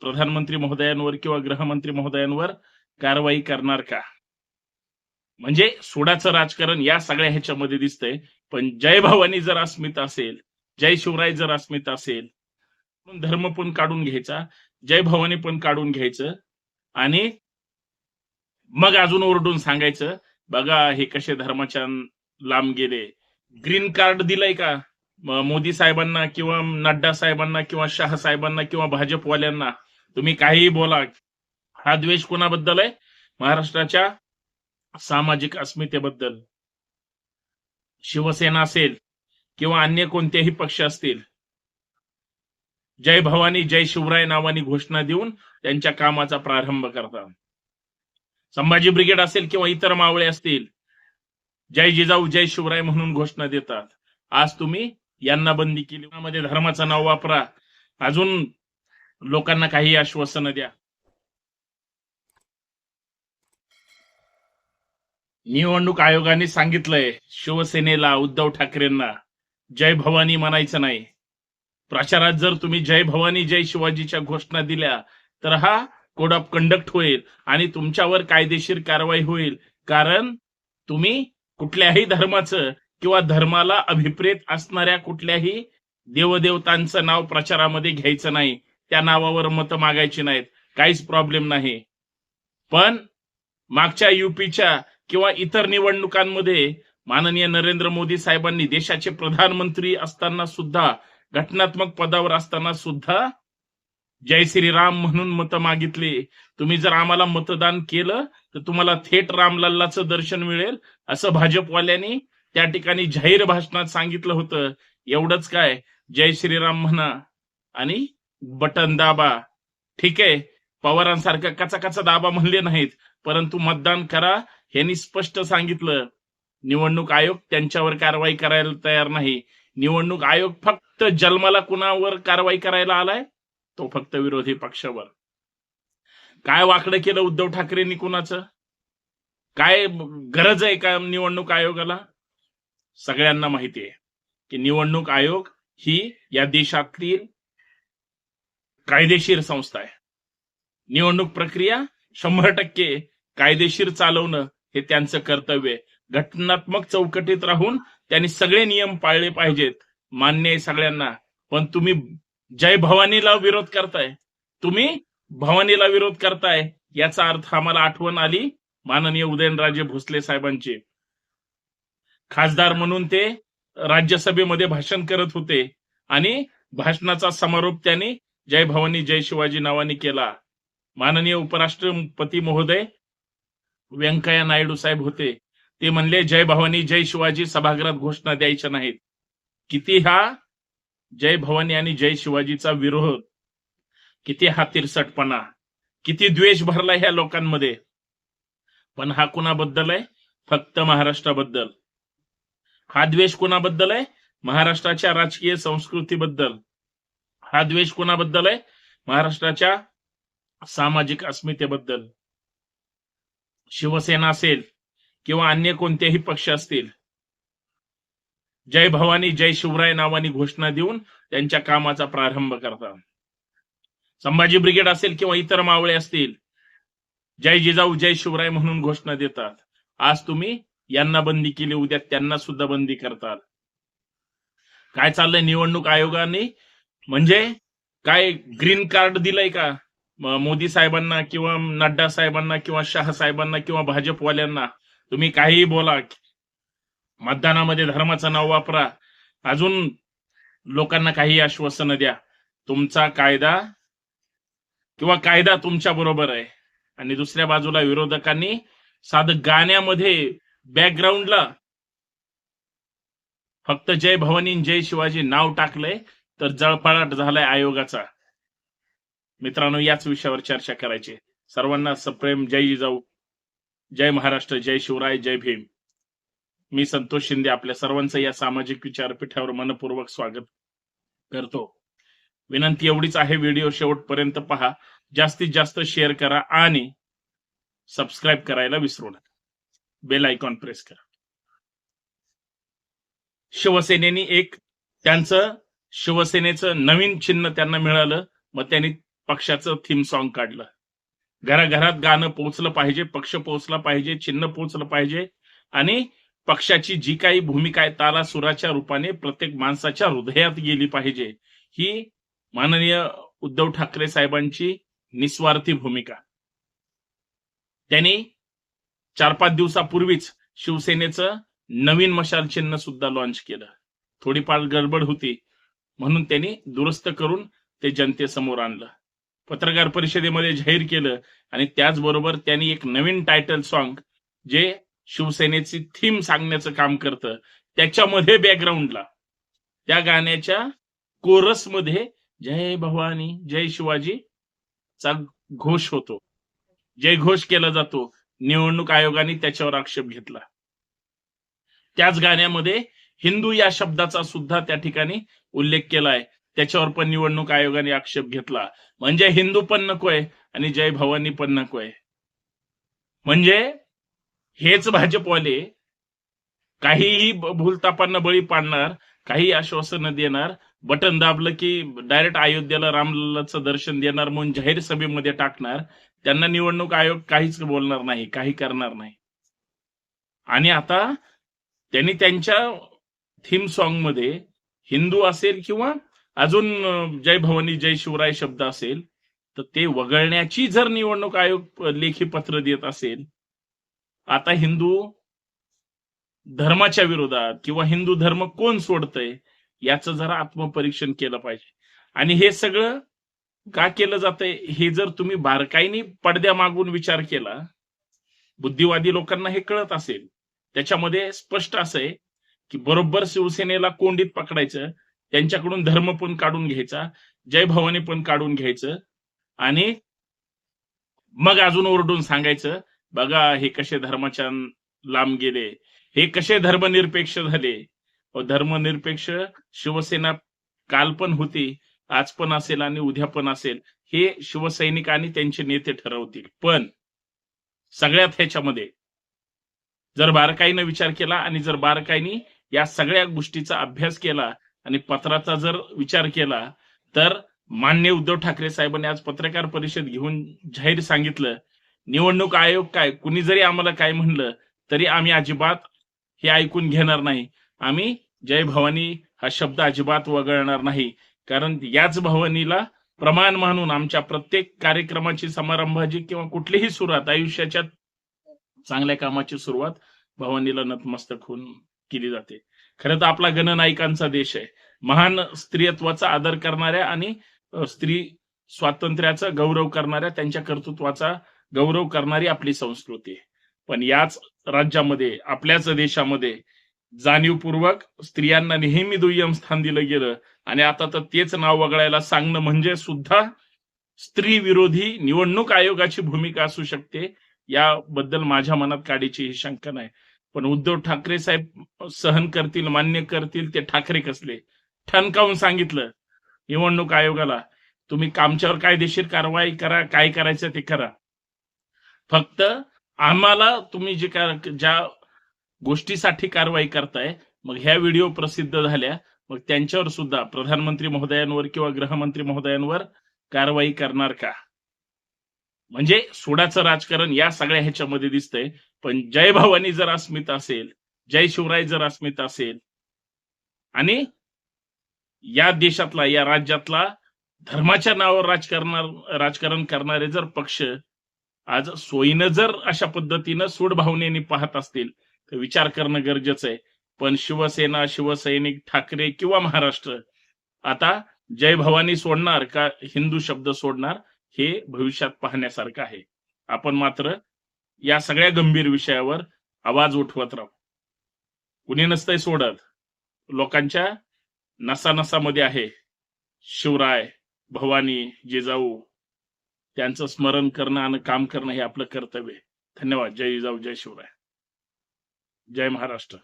प्रधानमंत्री महोदयांवर किंवा गृहमंत्री महोदयांवर कारवाई करणार का? म्हणजे सोडाचं राजकारण या सगळ्या ह्याच्यामध्ये दिसतंय. पण जय भवानी जर अस्मिता असेल जय शिवराय जर अस्मिता असेल धर्म पण काढून घ्यायचा जय भवानी पण काढून घ्यायचं आणि मग अजून ओरडून सांगायचं बघा हे कसे धर्माच्या लांब गेले. ग्रीन कार्ड दिलंय का? मोदी साहेबांना किंवा नड्डा साहेबांना किंवा शाह साहेबांना किंवा भाजपवाल्यांना? तुम्ही काहीही बोला हा द्वेष कोणाबद्दल आहे? महाराष्ट्राच्या सामाजिक अस्मितेबद्दल. शिवसेना असेल किंवा अन्य कोणतेही पक्ष असतील जय भवानी जय शिवराय नावानी घोषणा देऊन त्यांच्या कामाचा प्रारंभ करतात संभाजी ब्रिगेड असेल किंवा इतर मावळे असतील जय जिजाऊ जय शिवराय म्हणून घोषणा देतात. आज तुम्ही यांना बंदी केली. धर्माचं नाव वापरा. अजून लोकांना काही आश्वासनं द्या. निवडणूक आयोगाने सांगितलंय शिवसेनेला उद्धव ठाकरेंना जय भवानी म्हणायचं नाही. प्रचारात जर तुम्ही जय भवानी जय शिवाजीच्या घोषणा दिल्या तर हा कोड ऑफ कंडक्ट होईल आणि तुमच्यावर कायदेशीर कारवाई होईल. कारण तुम्ही कुठल्याही धर्माचं किंवा धर्माला अभिप्रेत असणाऱ्या कुठल्याही देवदेवतांचं नाव प्रचारामध्ये घ्यायचं नाही. त्या नावावर मतं मागायची नाहीत. काहीच प्रॉब्लेम नाही. पण मागच्या युपीच्या किंवा इतर निवडणुकांमध्ये माननीय नरेंद्र मोदी साहेबांनी देशाचे प्रधानमंत्री असताना सुद्धा घटनात्मक पदावर असताना सुद्धा जय श्रीराम म्हणून मतं मागितली. तुम्ही जर आम्हाला मतदान केलं तर तुम्हाला थेट रामलल्लाचं दर्शन मिळेल असं भाजपवाल्यांनी त्या ठिकाणी जाहीर भाषणात सांगितलं होतं. एवढंच काय? जय श्रीराम म्हणा. आणि बटन दाबा. ठीक आहे? पवारांसारखं कचा कचा दाबा म्हणले नाहीत परंतु मतदान करा यांनी स्पष्ट सांगितलं. निवडणूक आयोग त्यांच्यावर कारवाई करायला तयार नाही. निवडणूक आयोग फक्त जन्माला कुणावर कारवाई करायला आलाय? तो फक्त विरोधी पक्षावर. काय वाकडं केलं उद्धव ठाकरेंनी कुणाचं? काय गरज आहे का निवडणूक आयोगाला? सगळ्यांना माहिती आहे की निवडणूक आयोग ही या देशातील कायदेशीर संस्था आहे. निवडणूक प्रक्रिया शंभर टक्के कायदेशीर चालवणं हे त्यांचं कर्तव्य आहे. घटनात्मक चौकटीत राहून त्यांनी सगळे नियम पाळले पाहिजेत. मान्य आहे सगळ्यांना. पण तुम्ही जय भवानीला विरोध करताय. तुम्ही भवानीला विरोध करताय याचा अर्थ आम्हाला आठवण आली माननीय उदयनराजे भोसले साहेबांची. खासदार म्हणून ते राज्यसभेमध्ये भाषण करत होते आणि भाषणाचा समारोप त्यांनी जय भवानी जय शिवाजी नावाने केला. माननीय उपराष्ट्रपती महोदय व्यंकय्या नायडू साहेब होते. ते म्हणले जय भवानी जय शिवाजी सभागृहात घोषणा द्यायच्या नाहीत. किती हा? जय भवानी आणि जय शिवाजीचा विरोध. किती हा तिरसटपणा. किती द्वेष भरला ह्या लोकांमध्ये. पण हा कुणाबद्दल आहे? फक्त महाराष्ट्राबद्दल. हा द्वेष कुणाबद्दल आहे? महाराष्ट्राच्या राजकीय संस्कृतीबद्दल. हा द्वेष कोणाबद्दल आहे? महाराष्ट्राच्या सामाजिक अस्मितेबद्दल. शिवसेना असेल किंवा अन्य कोणतेही पक्ष असतील जय भवानी जय शिवराय नावानी घोषणा देऊन त्यांच्या कामाचा प्रारंभ करतात. संभाजी ब्रिगेड असेल किंवा इतर मावळे असतील जय जिजाऊ जय शिवराय म्हणून घोषणा देतात. आज तुम्ही यांना बंदी केली उद्या त्यांना सुद्धा बंदी करतात. काय चाललंय निवडणूक आयोगाने? म्हणजे काय ग्रीन कार्ड दिलंय का? मोदी साहेबांना किंवा नड्डा साहेबांना किंवा शाह साहेबांना किंवा भाजपवाल्यांना? तुम्ही काहीही बोला. मतदानामध्ये धर्माचं नाव वापरा. अजून लोकांना काही आश्वासनं द्या. तुमचा कायदा किंवा कायदा तुमच्या बरोबर आहे. आणि दुसऱ्या बाजूला विरोधकांनी साध गाण्यामध्ये बॅकग्राऊंडला फक्त जय भवानी जय शिवाजी नाव टाकलंय. तर जळपाळाट झालाय आयोगाचा. मित्रांनो याच विषयावर चर्चा करायची सर्वांना सप्रेम जय जिजाऊ जय महाराष्ट्र जय शिवराय जय भीम. मी संतोष शिंदे आपल्या सर्वांचं या सामाजिक विचारपीठावर मनपूर्वक स्वागत करतो. विनंती एवढीच आहे व्हिडिओ शेवटपर्यंत पहा. जास्तीत जास्त शेअर करा आणि सबस्क्राईब करायला विसरू नका. बेल आयकॉन प्रेस करा. शिवसेनेनी एक त्यांचं शिवसेनेचं नवीन चिन्ह त्यांना मिळालं मग त्यांनी पक्षाचं थीम सॉन्ग काढलं. घराघरात गाणं पोहोचलं पाहिजे पक्ष पोहोचला पाहिजे चिन्ह पोहोचलं पाहिजे आणि पक्षाची जी काही भूमिका आहे ताला सुराच्या रूपाने प्रत्येक माणसाच्या हृदयात गेली पाहिजे. ही माननीय उद्धव ठाकरे साहेबांची निस्वार्थी भूमिका. त्यांनी चार पाच दिवसापूर्वीच शिवसेनेचं नवीन मशाल चिन्ह सुद्धा लॉन्च केलं. थोडीफार गडबड होती. म्हणून त्यांनी दुरुस्त करून ते जनतेसमोर आणलं. पत्रकार परिषदेमध्ये जाहीर केलं आणि त्याचबरोबर त्यांनी एक नवीन टायटल सॉन्ग जे शिवसेनेची थीम सांगण्याचं काम करतं त्याच्यामध्ये बॅकग्राऊंडला त्या गाण्याच्या कोरसमध्ये जय भवानी जय शिवाजी चा घोष होतो. जय घोष केला जातो निवडणूक आयोगाने त्याच्यावर आक्षेप घेतला. त्याच गाण्यामध्ये हिंदू या शब्दाचा सुद्धा त्या ठिकाणी उल्लेख केलाय. त्याच्यावर पण निवडणूक आयोगाने आक्षेप घेतला. म्हणजे हिंदू पण नकोय आणि जय भवानी पण नकोय. म्हणजे हेच भाजपवाले काहीही भूलतापांना बळी पाडणार काही आश्वासनं देणार बटन दाबलं की डायरेक्ट अयोध्येला रामलल्लाचं दर्शन देणार म्हणून जाहीर सभेमध्ये टाकणार त्यांना निवडणूक आयोग काहीच बोलणार नाही काही करणार नाही. आणि आता त्यांनी त्यांच्या थीम सॉन्गमध्ये हिंदू असेल किंवा अजून जय भवानी जय शिवराय शब्द असेल तर ते वगळण्याची जर निवडणूक आयोग लेखी पत्र देत असेल आता हिंदू धर्माच्या विरोधात किंवा हिंदू धर्म कोण सोडतंय याचं जरा आत्मपरीक्षण केलं पाहिजे. आणि हे सगळं का केलं जातंय हे जर तुम्ही बारकाईने पडद्या मागून विचार केला बुद्धिवादी लोकांना हे कळत असेल त्याच्यामध्ये स्पष्ट असं आहे की बरोबर शिवसेनेला कोंडीत पकडायचं त्यांच्याकडून धर्म पण काढून घ्यायचा जय भवानी पण काढून घ्यायचं आणि मग अजून ओरडून सांगायचं बघा हे कसे धर्माच्या लांब गेले हे कसे धर्मनिरपेक्ष झाले. धर्मनिरपेक्ष शिवसेना काल पण होती आज पण असेल आणि उद्या पण असेल हे शिवसैनिक आणि त्यांचे नेते ठरवतील. पण सगळ्यात ह्याच्यामध्ये जर बारकाईनं विचार केला आणि जर बारकाईने या सगळ्या गोष्टीचा अभ्यास केला आणि पत्राचा जर विचार केला तर मान्य उद्धव ठाकरे साहेबांनी आज पत्रकार परिषद घेऊन जाहीर सांगितलं निवडणूक आयोग काय कुणी जरी आम्हाला काय म्हणलं तरी आम्ही अजिबात हे ऐकून घेणार नाही. आम्ही जय भवानी हा शब्द अजिबात वगळणार नाही. कारण याच भवानीला प्रमाण म्हणून आमच्या प्रत्येक कार्यक्रमाची समारंभाची किंवा कुठलीही सुरुवात आयुष्याच्या चांगल्या कामाची सुरुवात भवानीला नतमस्तक होऊन केली जाते. खरं तर आपला गणनायकांचा देश आहे. महान स्त्रीत्वाचा आदर करणाऱ्या आणि स्त्री स्वातंत्र्याचा गौरव करणाऱ्या त्यांच्या कर्तृत्वाचा गौरव करणारी आपली संस्कृती आहे. पण याच राज्यामध्ये आपल्याच देशामध्ये जाणीवपूर्वक स्त्रियांना नेहमी दुय्यम स्थान दिलं गेलं आणि आता तर तेच नाव वगळायला सांगणं म्हणजे सुद्धा स्त्री विरोधी निवडणूक आयोगाची भूमिका असू शकते. याबद्दल माझ्या मनात काढीची ही शंका नाही. पण उद्धव ठाकरे साहेब सहन करतील मान्य करतील ते ठाकरे कसले? ठणकावून सांगितलं निवडणूक आयोगाला तुम्ही कामच्यावर कायदेशीर कारवाई करा काय करायचं ते करा. फक्त आम्हाला तुम्ही जे का ज्या गोष्टीसाठी कारवाई करताय मग ह्या व्हिडिओ प्रसिद्ध झाल्या मग त्यांच्यावर सुद्धा प्रधानमंत्री महोदयांवर किंवा गृहमंत्री महोदयांवर कारवाई करणार का? म्हणजे सोडाचं राजकारण या सगळ्या ह्याच्यामध्ये दिसतंय. पण जय भवानी जर अस्मिता असेल जय शिवराय जर अस्मिता असेल आणि या देशातला या राज्यातला धर्माच्या नावावर राजकारण राजकारण करणारे जर पक्ष आज सोयीनं जर अशा पद्धतीनं सूडभावनेने पाहत असतील तर विचार करणं गरजेचं आहे. पण शिवसेना शिवसैनिक ठाकरे किंवा महाराष्ट्र आता जय भवानी सोडणार का हिंदू शब्द सोडणार? हे भविष्यात पाहण्यासारखं आहे. आपण मात्र या सगळ्या गंभीर विषयावर आवाज उठवत राहू. कुणी नसतंय सोडत. लोकांच्या नसानसामध्ये आहे. शिवराय भवानी जिजाऊ त्यांचं स्मरण करणं आणि काम करणं हे आपलं कर्तव्य आहे. धन्यवाद. जय जिजाऊ जय शिवराय. जय महाराष्ट्र.